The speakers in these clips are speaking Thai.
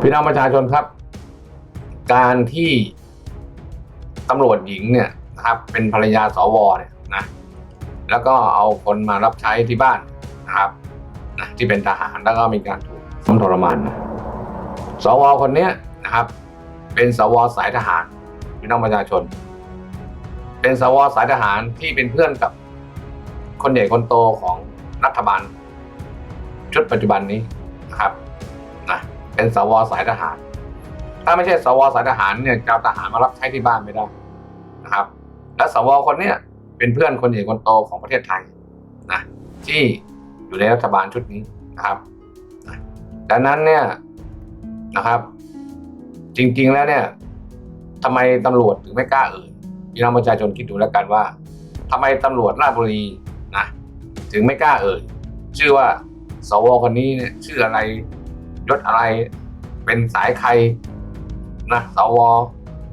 พี่น้องประชาชนครับ การที่ตำรวจหญิงเนี่ยนะครับเป็นภรรยาสวเนี่ยนะแล้วก็เอาคนมารับใช้ที่บ้านนะครับนะที่เป็นทหารแล้วก็มีการถูกซ้อมทรมานนะสวคนเนี้ยนะครับ เป็นสวสายทหารพี่น้องประชาชน เป็นสวสายทหารที่เป็นเพื่อนกับคนใหญ่คนโตของรัฐบาลชุดปัจจุบันนี้นะครับ เป็นสวสายทหาร ถ้าไม่ใช่สวสายทหารเนี่ยจะเอาทหารมารับใช้ที่บ้านไม่ได้นะครับ และสวคนเนี้ยเป็นเพื่อนคนใหญ่คนโตของประเทศไทยนะที่อยู่ในรัฐบาลชุดนี้นะครับนะดังนั้นเนี่ยนะครับ จริงๆแล้วเนี่ยทำไมตำรวจถึงไม่กล้าเอ่ยพี่น้องประชาชนคิดดูแล้วกันว่าทำไมตำรวจราชบุรีนะถึงไม่กล้าเอ่ยชื่อว่าสวคนนี้เนี่ยชื่ออะไร ยศอะไร เป็นสายใครนะสว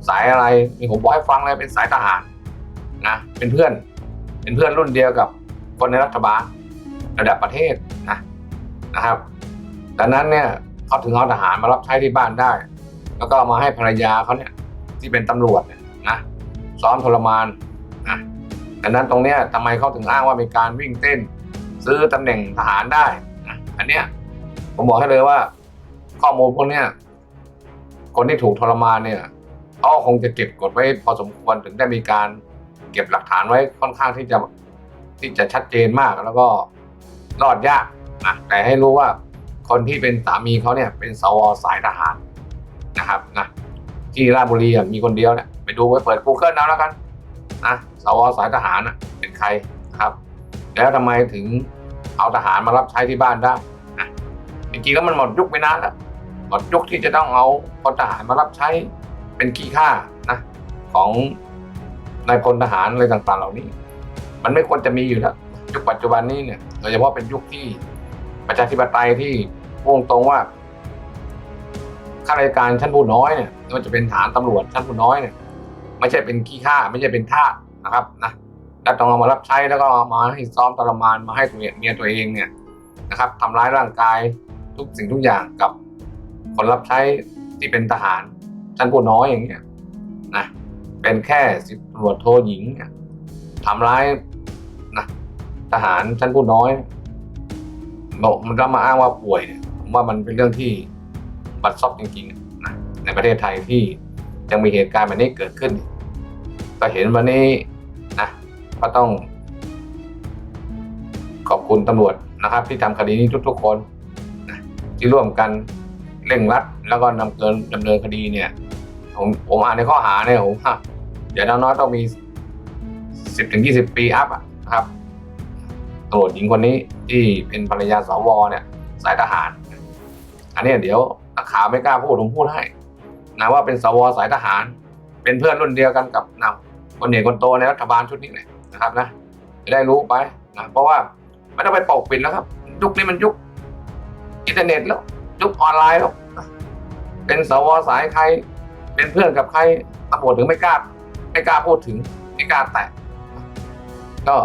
สายอะไรนี่ผมบอกให้ฟังเลยเป็นสายทหารนะเป็นเพื่อน เป็นเพื่อนรุ่นเดียวกับคนในรัฐบาลระดับประเทศนะนะครับดังนั้นเนี่ยเขาถึงเอาทหารมารับใช้ที่บ้านได้ แล้วก็มาให้ภรรยาเขาเนี่ยที่เป็นตำรวจเนี่ยนะซ้อมทรมานนะดังนั้นตรงเนี้ยทำไมเขาถึงอ้างว่ามีการวิ่งเต้น ซื้อตำแหน่งทหารได้นะอันเนี้ยผมบอกให้เลยว่า ข้อมูลพวกเนี้ยคนที่ถูกทรมานเนี่ยเขาคงจะเก็บกดไว้พอสมควรถึงได้มีการเก็บหลักฐานไว้ค่อนข้างที่จะที่จะชัดเจนมากแล้วก็รอดยากนะแต่ให้รู้ว่าคนที่เป็นสามีเขาเนี่ยเป็นสวสายทหารนะครับนะที่ราชบุรีมีคนเดียวเนี่ยไปดูไปเปิด Google เอาแล้วกันนะสวสายทหารนะเป็นใครครับ แล้วทำไมถึงเอาทหารมารับใช้ที่บ้านได้นะจริงๆแล้วมันหมดยุคไปนานแล้ว หมดยุคที่จะต้องเอาพลทหารมารับใช้เป็นขี้ข้านะของนายพลทหารอะไรต่างๆ เหล่านี้ มันไม่ควรจะมีอยู่แล้วยุคปัจจุบันนี้เนี่ยโดยเฉพาะเป็นยุคที่ประชาธิปไตยที่พูดตรงว่าข้าราชการชั้นผู้น้อยเนี่ยไม่ว่าจะเป็นฐานตำรวจชั้นผู้น้อยเนี่ยไม่ใช่เป็นขี้ข้าไม่ใช่เป็นทาสนะครับนะแล้วต้องเอามารับใช้แล้วก็เอามาให้ซ้อมทรมานมาให้ตัวเมียตัวเองเนี่ยนะครับทำร้ายร่างกายทุกสิ่งทุกอย่างกับ คนรับใช้ที่เป็นทหารชั้นผู้น้อยอย่างเงี้ยนะเป็นแค่สิบตำรวจโทหญิงทำร้ายนะทหารชั้นผู้น้อยบอกมันก็มาอ้างว่าป่วยเนี่ยผมว่ามันเป็นเรื่องที่บัดซบจริงๆนะในประเทศไทยที่ยังมีเหตุการณ์แบบนี้เกิดขึ้น ก็เห็นวันนี้นะก็ต้อง ขอบคุณตำรวจนะครับ ที่ทำคดีนี้ทุกๆคนนะที่ร่วมกัน เร่งรัด แล้วก็นำเกินดำเนินคดีเนี่ยผมผมอ่านในข้อหาเนี่ยผมฮะเดี๋ยวน้อยๆต้องมีสิบถึงยี่สิบปีอัพอะนะครับตำรวจหญิงคนนี้ที่เป็นภรรยาสวเนี่ย สายทหาร อันนี้เดี๋ยวนักข่าวไม่กล้าพูดผมพูดให้นะว่าเป็นสวสายทหาร เป็นเพื่อนรุ่นเดียวกันกับนำคนใหญ่คนโตในรัฐบาลชุดนี้เลยนะครับนะจะได้รู้ไปนะเพราะว่าไม่ต้องไปปกปิดแล้วครับ ยุคนี้มันยุคอินเทอร์เน็ตแล้ว ยุคออนไลน์แล้วเป็นสวสายใคร เป็นเพื่อนกับใครตำรวจถึงไม่กล้าไม่กล้าพูดถึง ไม่กล้าแตะก็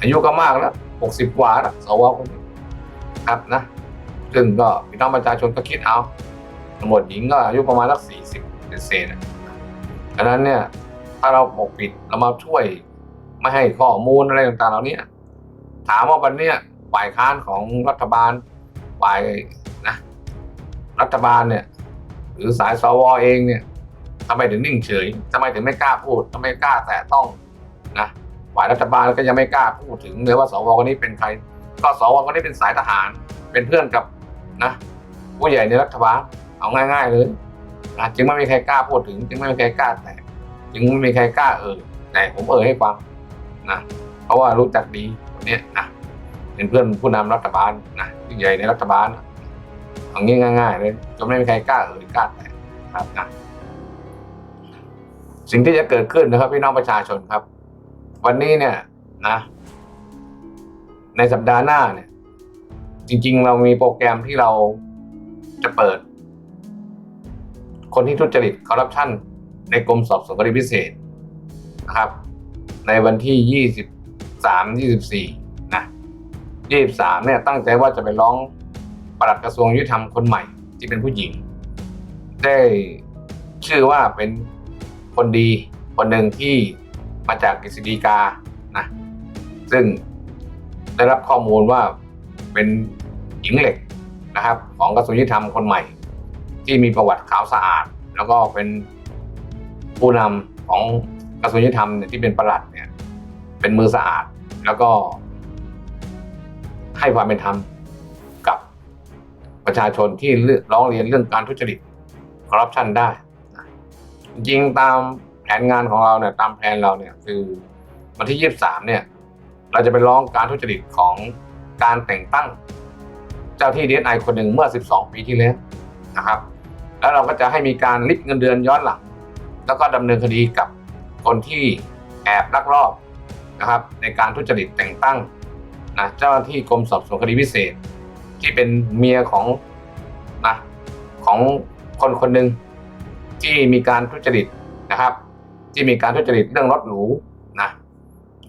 อายุก็มากแล้วหกสิบกว่าแล้วสวคนนี้ครับนะซึ่งก็พี่น้องประชาชนก็คิดเอาตำรวจหญิงก็อายุประมาณสักสี่สิบเศษๆนะดังนั้นเนี่ย ถ้าเราปกปิดเรามาช่วยไม่ให้ข้อมูลอะไรต่างๆเหล่านี้ถามว่าวันนี้ฝ่ายค้านของรัฐบาลฝ่ายนะ รัฐบาลเนี่ย หรือสายสวเองเนี่ยทำไมถึงนิ่งเฉยทำไมถึงไม่กล้าพูดทำไมกล้าแตะต้องนะฝ่ายรัฐบาลก็ยังไม่กล้าพูดถึงเลยว่าสวคนนี้เป็นใคร ก็สวคนนี้เป็นสายทหาร เป็นเพื่อนกับนะผู้ใหญ่ในรัฐบาลเอาง่าย ๆเลยนะจึงไม่มีใครกล้าพูดถึง จึงไม่มีใครกล้าแตะจึงไม่มีใครกล้าเอ่ยแต่ผมเอ่ยให้ฟังนะเพราะว่ารู้จักดีคนนี้นะเป็นเพื่อนผู้นำรัฐบาลนะที่ใหญ่ในรัฐบาลนะ เอางี้ง่ายๆเลยจนไม่มีใครกล้าเอ่ยกล้าแตะครับนะสิ่งที่จะเกิดขึ้นนะครับ พี่น้องประชาชนครับ วันนี้เนี่ยนะ ในสัปดาห์หน้าเนี่ย จริง ๆ เรามีโปรแกรมที่เราจะเปิด คนที่ทุจริตคอร์รัปชันในกรมสอบสวนคดีพิเศษนะครับ ในวันที่23 24นะ23เนี่ย ตั้งใจว่าจะไปร้อง ปลัดกระทรวงยุติธรรมคนใหม่ที่เป็นผู้หญิง ได้ชื่อว่าเป็นคนดีคนหนึ่งที่มาจากกฤษฎีกานะซึ่งได้รับข้อมูลว่าเป็นหญิงเหล็กนะครับ ของกระทรวงยุติธรรมคนใหม่ ที่มีประวัติขาวสะอาด แล้วก็เป็นผู้นำของกระทรวงยุติธรรมเนี่ยที่เป็นประหลัดเนี่ยเป็นมือสะอาดแล้วก็ให้ความเป็นธรรม ประชาชนที่ร้องเรียนเรื่องการทุจริตคอร์รัปชันได้ จริงตามแผนงานของเราเนี่ยตามแผนเราเนี่ยคือวันที่23เนี่ย เราจะไปร้องการทุจริตของการแต่งตั้ง เจ้าที่ดีไอคนหนึ่งเมื่อ 12 ปีที่แล้วนะครับ แล้วเราก็จะให้มีการลิบเงินเดือนย้อนหลัง แล้วก็ดำเนินคดีกับคนที่แอบลักลอบนะครับ ในการทุจริตแต่งตั้งนะเจ้าหน้าที่กรมสอบสวนคดีพิเศษ ที่เป็นเมียของนะของคนคนหนึ่งที่มีการทุจริตนะครับ ที่มีการทุจริตเรื่องรถหรูนะ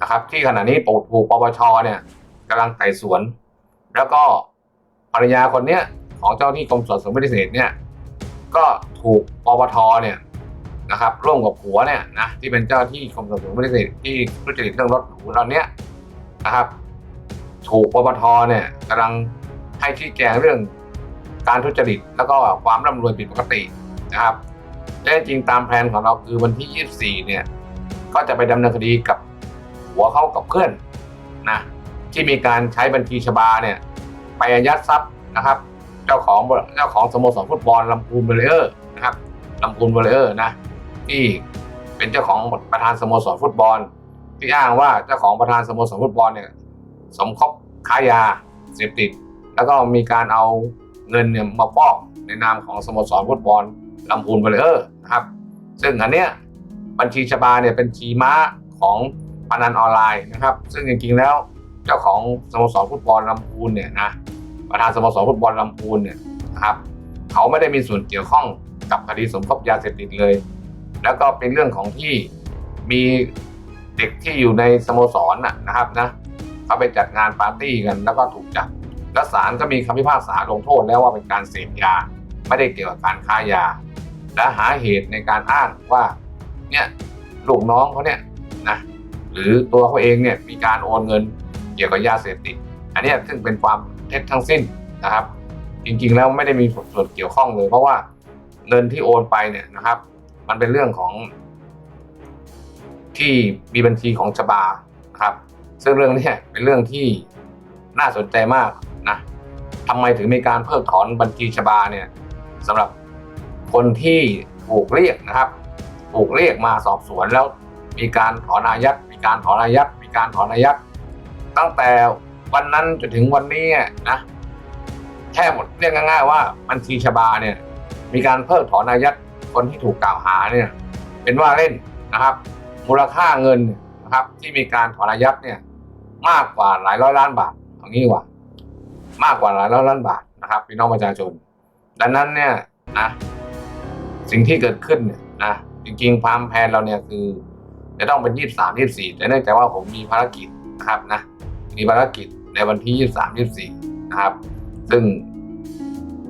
นะครับ ที่ขณะนี้ปถูกปปชเนี่ยกำลังไต่สวน แล้วก็ภรรยาคนเนี้ยของเจ้าหน้าที่กรมสอบสวนพิเศษเนี่ยก็ถูกปปทเนี่ยนะครับร่วมกับผัวเนี่ยนะที่เป็นเจ้าที่กรมสอบสวนพิเศษที่ทุจริตเรื่องรถหรูตอนเนี้ยนะครับ ถูกปปทเนี่ยกำลัง ให้ชี้แจงเรื่องการทุจริต แล้วก็ความร่ำรวยผิดปกตินะครับและจริงตามแผนของเราคือวันที่ 24 เนี่ยก็จะไปดำเนินคดีกับหัวเขากับเพื่อนนะที่มีการใช้บัญชีชบาเนี่ยไปอายัดทรัพย์นะครับ เจ้าของเจ้าของสโมสรฟุตบอลลำพูนเบลเลอร์นะครับลำพูนเบลเลอร์นะที่เป็นเจ้าของประธานสโมสรฟุตบอล ที่อ้างว่าเจ้าของประธานสโมสรฟุตบอลเนี่ยสมคบค้ายาเสพติด แล้วก็มีการเอาเงินเนี่ยมาฟอกในนามของสโมสรฟุตบอลลำพูนเบลเลอร์นะครับ ซึ่งอันเนี้ยบัญชีชบาเนี่ยเป็นชีม้าของพนันออนไลน์นะครับ ซึ่งจริงๆแล้วเจ้าของสโมสรฟุตบอลลำพูนเนี่ยนะประธานสโมสรฟุตบอลลำพูนเนี่ยนะครับเขาไม่ได้มีส่วนเกี่ยวข้องกับคดีสมคบยาเสพติดเลย แล้วก็เป็นเรื่องของที่มีเด็กที่อยู่ในสโมสรนนะครับนะเขาไปจัดงานปาร์ตี้กันแล้วก็ถูกจับ และศาลก็มีคำพิพากษาลงโทษแล้วว่าเป็นการเสพยา ไม่ได้เกี่ยวกับการค้ายา และหาเหตุในการอ้างว่าเนี่ยลูกน้องเขาเนี่ยนะหรือตัวเขาเองเนี่ยมีการโอนเงินเกี่ยวกับยาเสพติด อันนี้ซึ่งเป็นความเท็จทั้งสิ้นนะครับ จริงๆแล้วไม่ได้มีส่วนเกี่ยวข้องเลย เพราะว่าเงินที่โอนไปเนี่ยนะครับ มันเป็นเรื่องของ ที่มีบัญชีของชบานะครับ ซึ่งเรื่องนี้เป็นเรื่องที่น่าสนใจมาก นะทำไมถึงมีการเพิกถอนบัญชีชบาเนี่ยสำหรับคนที่ถูกเรียกนะครับ ถูกเรียกมาสอบสวนแล้วมีการถอนอายัดมีการถอนอายัดมีการถอนอายัดตั้งแต่วันนั้นจนถึงวันนี้นะแค่หมดเรียกง่ายๆว่าบัญชีชบาเนี่ย มีการเพิกถอนอายัดคนที่ถูกกล่าวหาเนี่ย เป็นว่าเล่นนะครับ มูลค่าเงินนะครับ ที่มีการถอนอายัดเนี่ย มากกว่าหลายร้อยล้านบาทอย่างนี้ว่า มากกว่าลายร้อยล้านบาทนะครับพี่น้องประชาชน ดังนั้นเนี่ยนะสิ่งที่เกิดขึ้นเนี่ยนะจริงๆความแผนเราเนี่ยคือ จะต้องเป็นยี่สามยี่สี่แต่เนื่องจากว่าผมมีภารกิจนะครับนะมีภารกิจในวันที่ยี่สามยี่สี่นะครับ ซึ่ง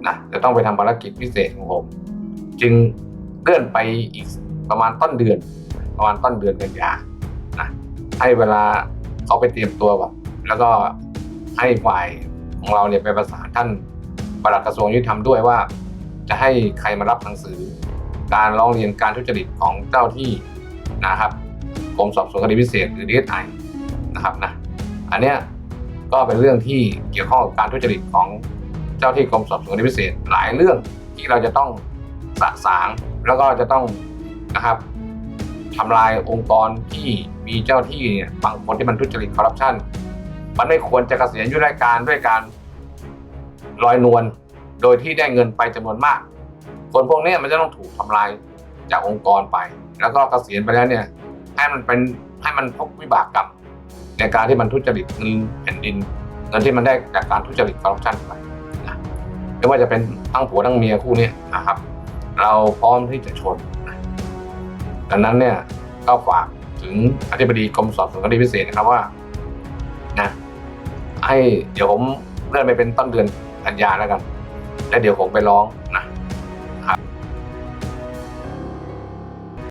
นะจะต้องไปทำภารกิจพิเศษของผม จึงเลื่อนไปอีกประมาณต้นเดือน ประมาณต้นเดือนกันยานะให้เวลาเขาไปเตรียมตัวก่อนแล้วก็ให้ฝ่าย ของเราเนี่ยไปประสานท่านปลัดกระทรวงยุติธรรมด้วยว่า จะให้ใครมารับหนังสือ การร้องเรียนการทุจริตของเจ้าที่นะครับกรมสอบสวนคดีพิเศษหรือดีเอสไอนะครับนะอันเนี้ยก็เป็นเรื่องที่เกี่ยวข้องกับการทุจริตของเจ้าที่กรมสอบสวนคดีพิเศษ หลายเรื่องที่เราจะต้องสะสางแล้วก็จะต้องนะครับทำลายองค์กรที่มีเจ้าที่เนี่ยบางคนที่มันทุจริตคอร์รัปชัน มันไม่ควรจะเกษียณอายุราชการด้วยการลอยนวลโดยที่ได้เงินไปจำนวนมาก คนพวกนี้มันจะต้องถูกทำลายจากองค์กรไป แล้วก็เกษียณไปแล้วเนี่ยให้มันเป็นให้มันพบวิบากกรรมในการที่มันทุจริตเงินแผ่นดินเงินที่มันได้จากการทุจริตคอร์รัปชันไปนะไม่ว่าจะเป็นทั้งผัวทั้งเมียคู่นี้นะครับ เราพร้อมที่จะชนดังนั้นเนี่ยก็ฝากถึงอธิบดีกรมสอบสวนคดีพิเศษนะครับว่า ให้เดี๋ยวผมเลื่อนไปเป็นต้นเดือนกันยาแล้วกัน แล้วเดี๋ยวผมไปร้อง